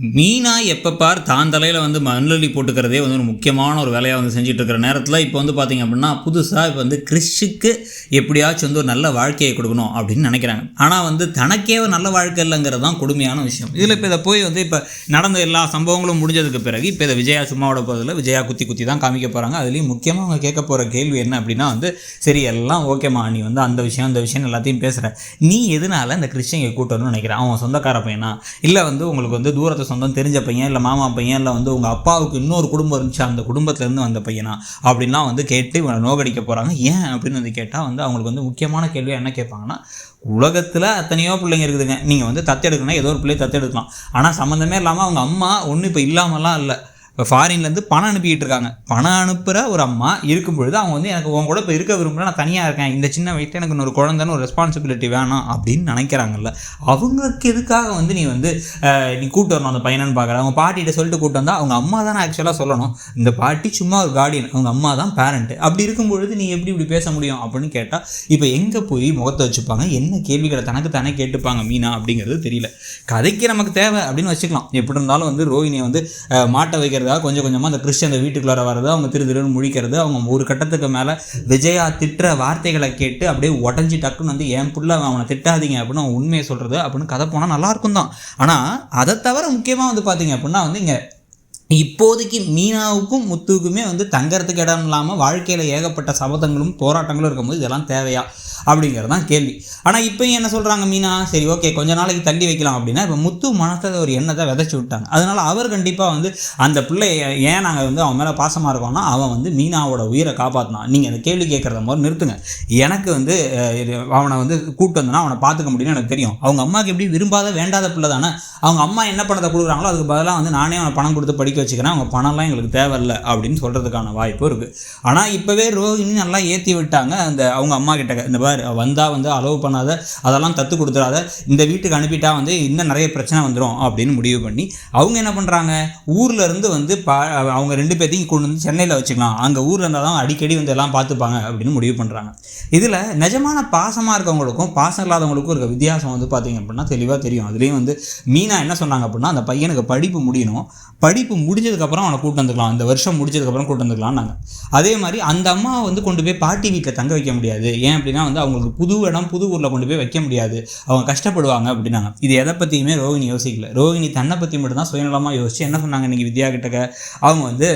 மீனா எப்போ பார் தான் தலையில் வந்து மண்லி போட்டுக்கிறதே வந்து ஒரு முக்கியமான ஒரு வேலையாக வந்து செஞ்சுட்டு இருக்கிற நேரத்தில் இப்போ வந்து பார்த்திங்க அப்படின்னா புதுசாக இப்போ வந்து கிறிஷுக்கு எப்படியாச்சும் வந்து ஒரு நல்ல வாழ்க்கையை கொடுக்கணும் அப்படின்னு நினைக்கிறாங்க. ஆனால் வந்து தனக்கே ஒரு நல்ல வாழ்க்கை இல்லைங்கிறது தான் கொடுமையான விஷயம். இதில் இப்போ இதை போய் வந்து இப்போ நடந்த எல்லா சம்பவங்களும் முடிஞ்சதுக்கு பிறகு இப்போ இதை விஜயா சும்மாவோட போதில் விஜயா குத்தி குத்தி தான் காமிக்க போகிறாங்க அதுலேயும் முக்கியமாக அவங்க கேட்க போகிற கேள்வி என்ன அப்படின்னா வந்து சரி எல்லாம் ஓகேம்மா நீ வந்து அந்த விஷயம் அந்த விஷயம் எல்லாத்தையும் பேசுகிற நீ எதனால இந்த கிறிஸ்டியன் கூட்டணும்னு நினைக்கிறேன் அவன் சொந்தக்கார பையனா? இல்லை வந்து உங்களுக்கு வந்து தூரத்தை சொந்தம் தெரிஞ்ச பையன் இல்லை மாமா பையன் இல்லை வந்து உங்கள் அப்பாவுக்கு இன்னொரு குடும்பம் இருந்துச்சு அந்த குடும்பத்துலேருந்து வந்த பையனா? அப்படின்லாம் வந்து கேட்டு இவனை நோகடிக்க போகிறாங்க ஏன் அப்படின்னு வந்து கேட்டால் வந்து அவங்களுக்கு வந்து முக்கியமான கேள்வியாக என்ன கேட்பாங்கன்னா உலகத்தில் எத்தனையோ பிள்ளைங்க இருக்குதுங்க. நீங்கள் வந்து தத்தெடுக்கணும் ஏதோ ஒரு பிள்ளையை தத்தெடுக்கலாம். ஆனால் சம்மந்தமே இல்லாமல் அவங்க அம்மா ஒன்றும் இப்போ இல்லாமலாம் இல்லை. இப்போ ஃபாரின்லேருந்து பணம் அனுப்பிக்கிட்டு இருக்காங்க. பணம் அனுப்புகிற ஒரு அம்மா இருக்கும் பொழுது அவங்க வந்து எனக்கு உன் கூட இப்போ இருக்க விரும்புகிறேன் நான் தனியாக இருக்கேன். இந்த சின்ன வயசில் எனக்கு இன்னொரு குழந்தைன்னு ஒரு ரெஸ்பான்சிபிலிட்டி வேணாம் அப்படின்னு நினைக்கிறாங்கல்ல. அவங்களுக்கு எதுக்காக வந்து நீ வந்து நீ கூட்டு வரணும் அந்த பையனன்னு பார்க்குற? அவங்க பாட்டிகிட்ட சொல்லிட்டு கூட்டு வந்தால் அவங்க அம்மா தானே ஆக்சுவலாக சொல்லணும். இந்த பாட்டி சும்மா ஒரு கார்டியன் அவங்க அம்மா தான் பேரண்ட் அப்படி இருக்கும் பொழுது நீ எப்படி இப்படி பேச முடியும்? அப்படின்னு கேட்டால் இப்போ எங்கே போய் முகத்தை வச்சுப்பாங்க? என்ன கேள்விகளை தனக்கு தானே கேட்டுப்பாங்க மீனா அப்படிங்கிறது தெரியல. கதைக்கு நமக்கு தேவை அப்படின்னு வச்சுக்கலாம். எப்படி இருந்தாலும் வந்து ரோஹிணியை வந்து மாட்டை வைக்கிற வைக்கிறதா கொஞ்சம் கொஞ்சமாக அந்த கிறிஸ்டியன் அந்த வீட்டுக்குள்ளார வர்றது? அவங்க திரு திருன்னு முழிக்கிறது. அவங்க ஒரு கட்டத்துக்கு மேலே விஜயா திட்டுற வார்த்தைகளை கேட்டு அப்படியே உடஞ்சி டக்குன்னு வந்து என் புள்ள அவனை திட்டாதீங்க அப்படின்னு அவன் உண்மையை சொல்கிறது அப்படின்னு கதை போனால் நல்லாயிருக்கும் தான் ஆனால் அதை தவிர முக்கியமாக வந்து பார்த்தீங்க அப்படின்னா வந்து இங்கே இப்போதைக்கு மீனாவுக்கும் முத்துவுக்குமே வந்து தங்கறதுக்கு இடம் இல்லாமல் வாழ்க்கையில் ஏகப்பட்ட சபதங்களும் போராட்டங்களும் இருக்கும்போது இதெல்லாம் தேவையா அப்படிங்கிறது தான் கேள்வி. ஆனால் இப்போயும் என்ன சொல்கிறாங்க மீனா? சரி ஓகே கொஞ்ச நாளைக்கு தள்ளி வைக்கலாம் அப்படின்னா இப்போ முத்து மனசில் ஒரு எண்ணத்தை விதைச்சி விட்டாங்க. அதனால் அவர் கண்டிப்பாக வந்து அந்த பிள்ளை ஏன் நாங்கள் வந்து அவன் மேலே பாசமாக இருக்கோம்னா அவன் வந்து மீனாவோட உயிரை காப்பாற்றினான் நீங்கள் அந்த கேள்வி கேட்குறத மாதிரி நிறுத்துங்க. எனக்கு வந்து இது, அவனை வந்து கூட்டு வந்தனா அவனை பார்த்துக்க முடியும்னு எனக்கு தெரியும். அவங்க அம்மாவுக்கு எப்படி விரும்பாத வேண்டாத பிள்ளை தானே? அவங்க அம்மா என்ன பணத்தை கொடுக்குறாங்களோ அதுக்கு பதிலாக வந்து நானே அவனை பணம் கொடுத்து படிக்க வச்சுக்கிறேன். அவங்க பணம்லாம் எங்களுக்கு தேவையில்லை அப்படின்னு சொல்கிறதுக்கான வாய்ப்பு இருக்குது ஆனால் இப்போவே ரோஹிணி நல்லா ஏற்றி விட்டாங்க. அந்த அவங்க அம்மா கிட்ட இந்த பாரு வந்தால் வந்து அலோவ் பண்ணாத அதெல்லாம் தத்து கொடுத்துடாத இந்த வீட்டுக்கு அனுப்பிட்டா வந்து இன்னும் நிறைய பிரச்சனை வந்துடும் அப்படின்னு முடிவு பண்ணி அவங்க என்ன பண்ணுறாங்க ஊரில் இருந்து வந்து பா அவங்க ரெண்டு பேர்த்தையும் கொண்டு வந்து சென்னையில் வச்சுக்கலாம். அங்கே ஊரில் இருந்தால் தான் அடிக்கடி வந்து எல்லாம் பார்த்துப்பாங்க அப்படின்னு முடிவு பண்ணுறாங்க இதில் நிஜமான பாசமாக இருக்கவங்களுக்கும் பாசம் இல்லாதவங்களுக்கும் இருக்க வித்தியாசம் வந்து பார்த்தீங்க அப்படின்னா தெளிவாக தெரியும். அதுலேயும் வந்து மீனா என்ன சொன்னாங்க அப்படின்னா அந்த பையனுக்கு படிப்பு முடியணும். படிப்பு முடிஞ்சதுக்கப்புறம் அவனை கூட்டு வந்துக்கலாம். இந்த வருஷம் முடிஞ்சதுக்கப்புறம் கூட்டு வந்துக்கலாம்னாங்க. அதே மாதிரி அந்த அம்மாவை வந்து கொண்டு போய் பாட்டி வீட்டில் தங்க வைக்க முடியாது. ஏன் அப்படின்னா வந்து அவங்களுக்கு புது இடம் புது ஊரில் கொண்டு போய் வைக்க முடியாது. அவங்க கஷ்டப்படுவாங்க அப்படின்னாங்க. இது எதை பற்றியுமே ரோகிணி யோசிக்கல. ரோகிணி தன்னை பற்றி மட்டும்தான் சுயநலமாக யோசிச்சு என்ன சொன்னாங்க இன்றைக்கி வித்யா கிட்டக்க அவங்க வந்து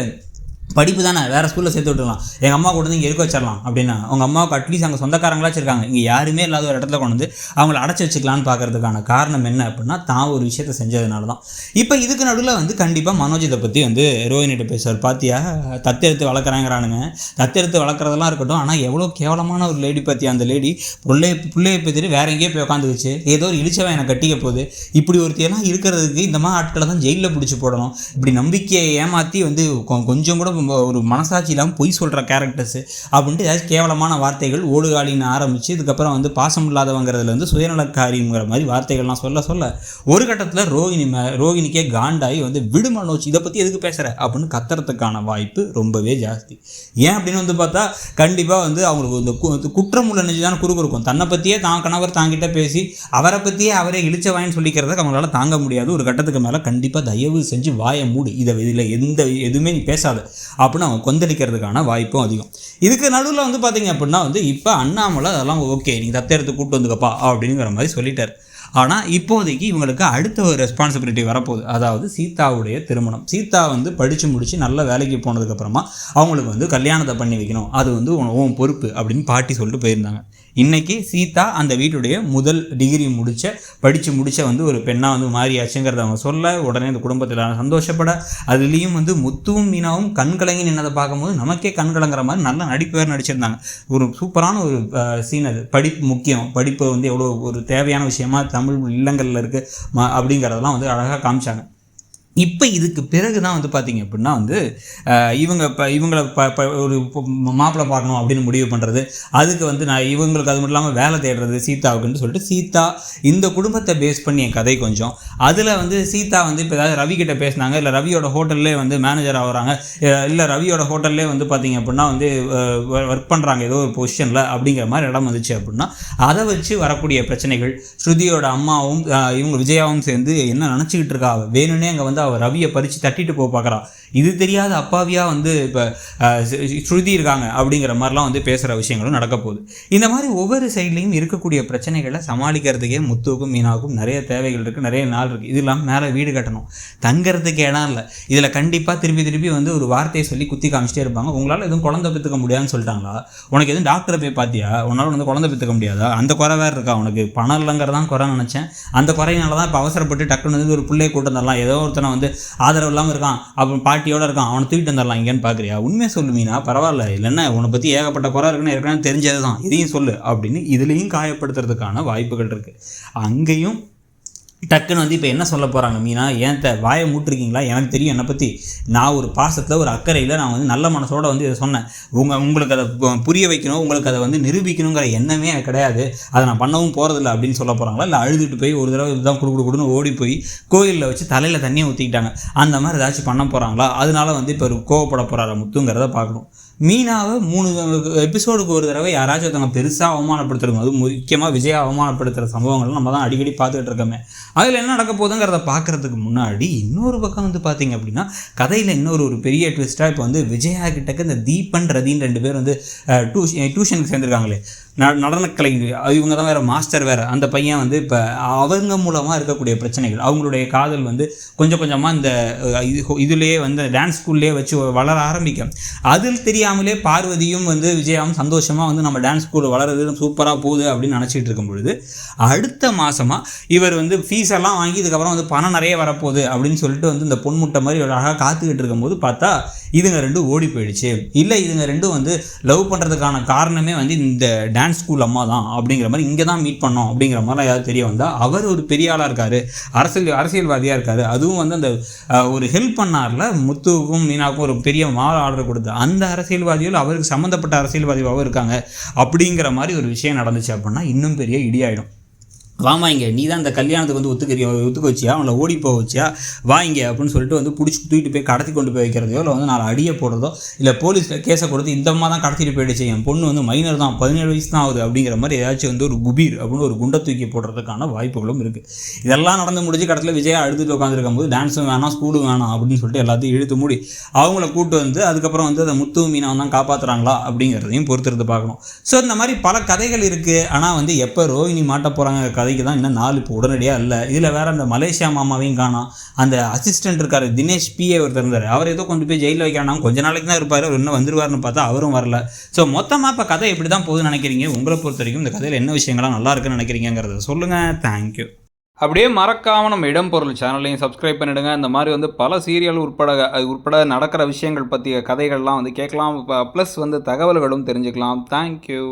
படிப்பு தானே வேறு ஸ்கூலில் சேர்த்து விட்டுலாம் எங்கள் அம்மா கொண்டு வந்து இங்கே இருக்க வச்சிடலாம் அப்படின்னா அவங்க அம்மாவுக்கு அட்லீஸ்ட் அங்கே சொந்தக்காரங்களா இருக்காங்க இங்கே யாருமே இல்லாத ஒரு இடத்துல கொண்டு வந்து அவங்கள அடைச்சி வச்சுக்கலான்னு பார்க்கறதுக்கான காரணம் என்ன அப்படின்னா தான் ஒரு விஷயத்தை செஞ்சதுனால தான் இப்போ இதுக்கு நடுவில் வந்து கண்டிப்பாக மனோஜ் இதை பற்றி வந்து ரோஹினிட்ட பேசுவார். பார்த்தியா தத்தெடுத்து வளர்க்குறாங்கிறானுங்க. தத்தெடுத்து வளர்க்குறதெல்லாம் இருக்கட்டும் ஆனால் எவ்வளோ கேவலமான ஒரு லேடி பற்றி அந்த லேடி பிள்ளைய பிள்ளையை பற்றிட்டு வேற எங்கேயோ போய் உட்காந்துக்குச்சு ஏதோ ஒரு இழிச்சவன் எனக்கு கட்டிக்க போகுது. இப்படி ஒருத்தியெல்லாம் இருக்கிறதுக்கு இந்த மாதிரி ஆட்களை தான் ஜெயிலில் பிடிச்சி போடணும். இப்படி நம்பிக்கையை ஏமாற்றி வந்து கொ- கொஞ்சம் கூட ஒரு மனசாட்சி இல்லாமல் பொய் சொல்கிற கேரக்டர்ஸு அப்படின்ட்டு ஏதாச்சும் கேவலமான வார்த்தைகள் ஓடுகாலின்னு ஆரம்பித்து இதுக்கப்புறம் வந்து பாசம் இல்லாதவங்கிறதுலேருந்து சுயநலக்காரிங்கிற மாதிரி வார்த்தைகள்லாம் சொல்ல சொல்ல ஒரு கட்டத்தில் ரோகிணி மே ரோகிணிக்கே காண்டாகி வந்து விடு மனோஜ் இதை பற்றி எதுக்கு பேசுகிற அப்படின்னு கத்துறதுக்கான வாய்ப்பு ரொம்பவே ஜாஸ்தி. ஏன் அப்படின்னு வந்து பார்த்தா கண்டிப்பாக வந்து அவங்களுக்கு இந்த கு- குற்றம் உள்ள நினைச்சு தான் குறுக்கு இருக்கும். தன்னை பற்றியே தான் கணவர் தாங்கிட்ட பேசி அவரை பற்றியே அவரே இழிச்சவாயின்னு சொல்லிக்கிறத அவங்களால தாங்க முடியாது. ஒரு கட்டத்துக்கு மேலே கண்டிப்பாக தயவு செஞ்சு வாயை மூடு. இதை இதில் எந்த எதுவுமே நீ பேசாத. அப்படின்னு அவங்க கொந்தளிக்கிறதுக்கான வாய்ப்பும் அதிகம். இதுக்கு நடுவில் வந்து பார்த்தீங்க அப்படின்னா வந்து இப்போ அண்ணாமலை அதெல்லாம் ஓகே நீங்கள் தத்தெடுத்து கூப்பிட்டு வந்துக்கப்பா அப்படிங்கிற மாதிரி சொல்லிட்டார். ஆனால் இப்போதைக்கு இவங்களுக்கு அடுத்த ஒரு ரெஸ்பான்சிபிலிட்டி வரப்போகுது. அதாவது சீதாவுடைய திருமணம். சீதா வந்து படித்து முடித்து நல்ல வேலைக்கு போனதுக்கப்புறமா அவங்களுக்கு வந்து கல்யாணத்தை பண்ணி வைக்கணும். அது வந்து உன் உன் பொறுப்பு அப்படின்னு பாட்டி சொல்லிட்டு போயிருந்தாங்க. இன்றைக்கி சீதா அந்த வீட்டுடைய முதல் டிகிரி முடிச்ச படித்து முடிச்ச வந்து ஒரு பெண்ணாக வந்து மாறியாச்சுங்கிறத அவங்க சொல்ல உடனே அந்த குடும்பத்தில் சந்தோஷப்பட அதுலேயும் வந்து முத்துவும் மீனாவும் கண் கலங்கி நின்னதை பார்க்கும்போது நமக்கே கண் கலங்குற மாதிரி நல்ல நடிப்பு வேறு நடிச்சிருந்தாங்க. ஒரு சூப்பரான ஒரு சீன் அது. படிப்பு முக்கியம். படிப்பு வந்து எவ்வளோ ஒரு தேவையான விஷயமா தமிழ் இல்லங்களில் இருக்குது அப்படிங்கிறதெல்லாம் வந்து அழகாக காமிச்சாங்க. இப்போ இதுக்கு பிறகு தான் வந்து பார்த்தீங்க அப்படின்னா வந்து இவங்க இப்போ இவங்களை ப ப ஒரு மாப்பிள்ளை பார்க்கணும் அப்படின்னு முடிவு பண்ணுறது அதுக்கு வந்து நான் இவங்களுக்கு அது மட்டும் இல்லாமல் வேலை தேடுறது சீதாவுக்குன்னு சொல்லிட்டு சீதா இந்த குடும்பத்தை பேஸ் பண்ணி என் கதை கொஞ்சம். அதில் வந்து சீதா வந்து இப்போ ஏதாவது ரவி கிட்ட பேசினாங்க இல்லை ரவியோட ஹோட்டல்லே வந்து மேனேஜர் ஆகுறாங்க இல்லை ரவியோட ஹோட்டல்லே வந்து பார்த்தீங்க அப்படின்னா வந்து ஒர்க் பண்ணுறாங்க ஏதோ ஒரு பொசிஷனில் அப்படிங்கிற மாதிரி இடம் வந்துச்சு அப்படின்னா அதை வச்சு வரக்கூடிய பிரச்சனைகள் ஸ்ருதியோட அம்மாவும் இவங்க விஜயாவும் சேர்ந்து என்ன நினச்சிக்கிட்டு இருக்கா? வேணும்னே அங்கே வந்து அவள் ரவியை பறித்து தட்டிட்டு போக பார்க்குறான் இது தெரியாத அப்பாவியாக வந்து இப்போ ஸ்ருதி இருக்காங்க அப்படிங்கிற மாதிரிலாம் வந்து பேசுகிற விஷயங்களும் நடக்க போகுது. இந்த மாதிரி ஒவ்வொரு சைட்லேயும் இருக்கக்கூடிய பிரச்சனைகளை சமாளிக்கிறதுக்கே முத்துவுக்கும் மீனாவுக்கும் நிறைய தேவைகள் இருக்குது நிறைய நாள் இருக்குது இது இல்லாமல் மேலே வீடு கட்டணும். தங்கிறதுக்கு இடம் இல்லை. இதில் கண்டிப்பாக திருப்பி திருப்பி வந்து ஒரு வார்த்தையை சொல்லி குத்தி காமிச்சிட்டே இருப்பாங்க. உங்களால் எதுவும் குழந்தை பெற்றுக்க முடியாதுன்னு சொல்லிட்டாங்களா? உனக்கு எதுவும் டாக்டரை போய் பார்த்தியா? உன்னால் வந்து குழந்தை பெற்றுக்க முடியாதா? அந்த குறை வேறு இருக்கா உனக்கு? பணம் இல்லைங்கிறதான் குறை நினச்சேன். அந்த குறையினால தான் இப்போ அவசரப்பட்டு டக்குன்னு வந்து ஒரு பிள்ளையை கூட்டம் தரலாம் ஏதோ ஒருத்தனை வந்து ஆதரவு இல்லாமல் இருக்கான். அப்புறம் பாட்டி பாட்டியோட இருக்கான். அவனை தூக்கிட்டு வந்துடலாம் இங்கேன்னு பார்க்குறியா உண்மையை சொல்லுமீனா பரவாயில்ல. இல்லைன்னா உன்னை பற்றி ஏகப்பட்ட குறை இருக்குன்னு ஏற்கனவே தெரிஞ்சது தான் இதையும் சொல்லு அப்படின்னு இதுலேயும் காயப்படுத்துறதுக்கான வாய்ப்புகள் இருக்குது அங்கேயும் டக்குன்னு வந்து இப்போ என்ன சொல்ல போகிறாங்க மீனா? ஏன் த வாயை மூட்டிருக்கீங்களா? எனக்கு தெரியும் என்னை பற்றி நான் ஒரு பாசத்தில் ஒரு அக்கறையில் நான் வந்து நல்ல மனசோட வந்து இதை சொன்னேன். உங்கள் உங்களுக்கு அதை புரிய வைக்கணும் உங்களுக்கு அதை வந்து நிரூபிக்கணுங்கிற எண்ணமே எனக்கு கிடையாது. அதை நான் பண்ணவும் போகிறதில்ல அப்படின்னு சொல்ல போகிறாங்களா இல்லை அழுதுட்டு போய் ஒரு தடவை இதுதான் குடு குடு குடுன்னு ஓடி போய் கோயிலில் வச்சு தலையில் தண்ணியை ஊற்றிக்கிட்டாங்க அந்த மாதிரி ஏதாச்சும் பண்ண போகிறாங்களா அதனால வந்து இப்போ ஒரு கோவப்பட போகிறார முத்துங்கிறத பார்க்கணும். மீனாவை மூணு எபிசோடுக்கு ஒரு தடவை யாராச்சும் ஒருத்தவங்க பெருசாக அவமானப்படுத்துறோம் அது முக்கியமாக விஜய் அவமானப்படுத்துகிற சம்பவங்கள் நம்ம தான் அடிக்கடி பார்த்துக்கிட்டு இருக்கோமே. அதில் என்ன நடக்க போகுதுங்கிறத பார்க்குறதுக்கு முன்னாடி இன்னொரு பக்கம் வந்து பார்த்தீங்க அப்படின்னா கதையில் இன்னொரு ஒரு பெரிய ட்விஸ்ட்டாக இப்போ வந்து விஜயா கிட்டக்கு இந்த தீபன் ரதின்னு ரெண்டு பேர் வந்து டியூஷ் டியூஷனுக்கு சேர்ந்துருக்காங்களே. ந நடனக்கலை இவங்க தான் வேறு மாஸ்டர் வேறு. அந்த பையன் வந்து இப்போ அவங்க மூலமாக இருக்கக்கூடிய பிரச்சனைகள் அவங்களுடைய காதல் வந்து கொஞ்சம் கொஞ்சமாக இந்த இது இதுலேயே வந்து டான்ஸ் ஸ்கூல்லேயே வச்சு வளர ஆரம்பிக்கும். அதில் தெரியாமலே பார்வதியும் வந்து விஜயாவும் சந்தோஷமாக வந்து நம்ம டான்ஸ் ஸ்கூல் வளருது சூப்பராக போகுது அப்படின்னு நினச்சிட்டு இருக்கும் பொழுது அடுத்த மாதமாக இவர் வந்து ஃபீஸ் எல்லாம் வாங்கி இதுக்கப்புறம் வந்து பணம் நிறைய வரப்போகுது அப்படின்னு சொல்லிட்டு வந்து இந்த பொன்முட்டை மாதிரி அழகாக காத்துக்கிட்டு இருக்கும்போது பார்த்தா இதுங்க ரெண்டும் ஓடி போயிடுச்சு. இல்லை இதுங்க ரெண்டும் வந்து லவ் பண்ணுறதுக்கான காரணமே வந்து இந்த டான்ஸ் டான்ஸ் ஸ்கூல் அம்மா தான் அப்படிங்கிற மாதிரி இங்கே தான் மீட் பண்ணோம் அப்படிங்கிற மாதிரிலாம் ஏதாவது தெரிய வந்தால் அவர் ஒரு பெரிய ஆளாக இருக்கார். அரசியல் அரசியல்வாதியாக இருக்கார். அதுவும் வந்து அந்த ஒரு ஹெல்ப் பண்ணார்ல முத்துவுக்கும் மீனாவுக்கும் ஒரு பெரிய மாலை ஆர்டர் கொடுத்து. அந்த அரசியல்வாதிகள் அவருக்கு சம்மந்தப்பட்ட அரசியல்வாதியாகவும் இருக்காங்க. அப்படிங்கிற மாதிரி ஒரு விஷயம் நடந்துச்சு அப்படின்னா இன்னும் பெரிய இடியாயிடும். வாமா இங்கே. நீ தான் இந்த கல்யாணத்துக்கு வந்து ஒத்துக்கிறியோ ஒத்துக்க வச்சியா? அவங்கள ஓடி போக வச்சியா? வா இங்கே அப்படின்னு சொல்லிட்டு வந்து பிடிச்சி தூக்கிட்டு போய் கடத்தி கொண்டு போய் வைக்கிறதையோ இல்லை வந்து நாலு அடியை போடுறதோ இல்லை போலீஸில் கேஸை கொடுத்து இந்த அம்மா தான் கடத்திட்டு போயிடுச்சு என் பொண்ணு வந்து மைனர் தான் பதினேழு வயசு தான் ஆகுது அப்படிங்கிற மாதிரி ஏதாச்சும் வந்து ஒரு குபீர் அப்படின்னு ஒரு குண்டை தூக்கி போடுறதுக்கான வாய்ப்புகளும் இருக்குது இதெல்லாம் நடந்து முடிஞ்சு கடத்தில் விஜயா அழுதுட்டு உட்காந்துருக்கும் போது டான்ஸும் வேணாம் ஸ்கூலும் வேணாம் அப்படின்னு சொல்லிட்டு எல்லாத்தையும் இழுத்து மூடி அவங்கள கூப்பிட்டு வந்து அதுக்கப்புறம் வந்து அதை முத்து மீனாவை தான் காப்பாற்றுறாங்களா அப்படிங்கிறதையும் பொறுத்திருந்து பார்க்கணும். ஸோ இந்த மாதிரி பல கதைகள் இருக்குது ஆனால் வந்து எப்போ ரோஹிணி மாட்ட போகிறாங்க கதைக்கு தான் இன்னும் நாலு இப்போ உடனடியாக இல்லை. இதில் வேறு அந்த மலேசியா மாமாவையும் காணோம். அந்த அசிஸ்டன்ட் இருக்கார் தினேஷ் பிஏ ஒருத்தர் இருந்தார். அவர் ஏதோ கொண்டு போய் ஜெயிலில் வைக்கிறாங்க கொஞ்ச நாளைக்கு தான் இருப்பார். அவர் இன்னும் வந்துருவார்னு பார்த்தா அவரும் வரல. ஸோ மொத்தமாக இப்போ கதை எப்படி தான் போகுதுன்னு நினைக்கிறீங்க? உங்களை பொறுத்த வரைக்கும் இந்த கதையில் என்ன விஷயங்கள்லாம் நல்லா இருக்குன்னு நினைக்கிறீங்கிறத சொல்லுங்கள் தேங்க்யூ அப்படியே மறக்காமல் நம்ம இடம் பொருள் சேனலையும் சப்ஸ்கிரைப் பண்ணிடுங்க. இந்த மாதிரி வந்து பல சீரியல் உட்பட அது உட்பட நடக்கிற விஷயங்கள் பற்றிய கதைகள்லாம் வந்து கேட்கலாம். ப்ளஸ் வந்து தகவல்களும் தெரிஞ்சுக்கலாம். தேங்க்யூ